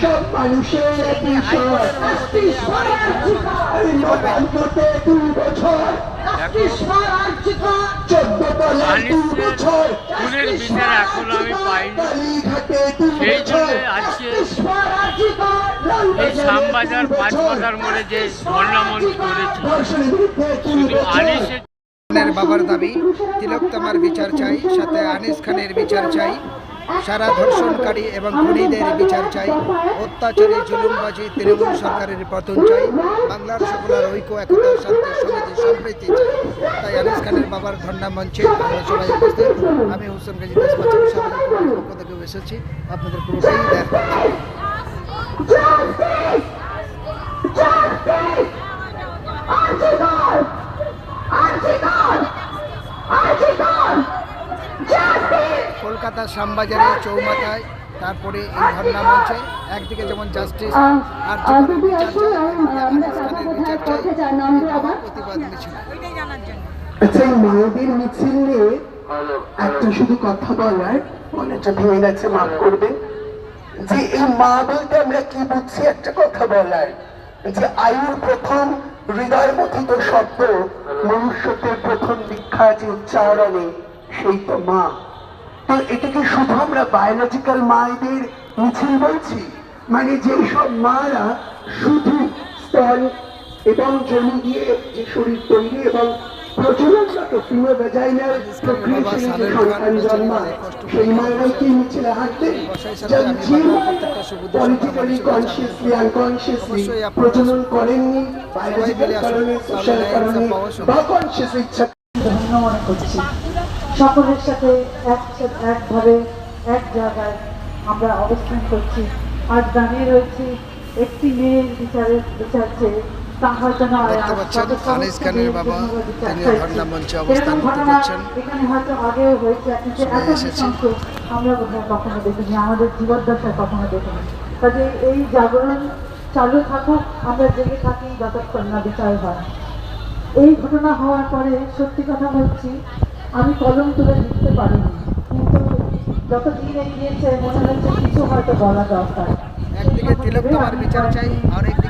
সব মানুষের নবান্নতে দুই বছর চোদ্দ তলায় দুই বছর কালীঘাটে দুই বছর এই শ্যামবাজার পাঁচ বাজার মোড়ে যে ধর্ষণের বিরুদ্ধে দুই বাবার দাবি তিলোত্তমার বিচার চাই, সাথে আনিস খানের বিচার চাই, সারা ধর্ষণকারী এবং খুনিদের বিচার চাই, অত্যাচারী, জুলুমবাজি, তৃণমূল সরকারের পতন চাই, বাংলার সকলের ঐক্য, একতা, শান্তি সমিতি সম্প্রীতি চাই। তাই আনিস খানের বাবার ধর্ণা মঞ্চে আমরা সবাই উপস্থিত আমি হোসেন গাজী দেশবাচন সামাজিক পক্ষ থেকে এসেছি। আপনাদের পুরোটাই দেখা কলকাতার শ্যামবাজারে চৌমাথায় তারপরে এই ধর্ণা মঞ্চে একদিকে যেমন জাস্টিস আর প্রতিবাদ মিছিল। আচ্ছা এই মায়েদের মিছিল নিয়ে একটা শুধু কথা বলার মনেটা ভেঙে গেছে মাফ করবেন। যে এই মা বলতে আমরা কি বুঝছি? একটা কথা বলার। যে আয়ুর প্রথম হৃদয় মথিত শব্দ মনুষ্যত্বের প্রথম দীক্ষা যে উচ্চারণে, সেই তো মা। তো এটাকে শুধু আমরা বায়োলজিক্যাল মায়েদের মিছিল বলছি মানে যেই সব মারা শুধু স্তন এবং জমি দিয়ে যে শরীর তৈরি এবং প্রজননগত ফিমেল ভ্যাজাইনাল প্রক্রিয়েশনে সন্তান জন্মায় সেই মায়েরাই কি মিছিলে হাঁটবেন পলিটিক্যালি কনসিয়াসলি আনকনসিয়াসলি প্রজনন করেননি বায়োলজিক্যাল কারণে সোশ্যাল কারণে বা কনসিয়াস ইচ্ছা ধন্য মনে করছি। সকলের সাথে একসাথে একভাবে এক জায়গায় আমরা অবস্থান করছি। আজ দাঁড়িয়ে রয়েছি একটি মেয়ের বিচারের বিচার চেয়ে দেখতে পাচ্ছেন আনিস খানের বাবা, তিনি ধর্ণা মঞ্চে অবস্থান করতে পারছেন। এখানে হয়তো আগেও হয়েছে কিন্তু সবাই এত এসেছে। নৃশংস আমরা কখনো দেখিনি আমাদের জীবদ্দশায় কখনো দেখিনি কাজে এই জাগরণ চালু থাকুক আমরা জেগে থাকি যতক্ষণ না বিচার হয় এই ঘটনা হওয়ার পরে সত্যি কথা বলছি আমি কলম তুলে লিখতে পারিনি কিন্তু যত দিন এগিয়েছে মনে হচ্ছে কিছু হয়তো বলা দরকার একদিকে তিলোত্তমার বিচার চাই আর একদিকে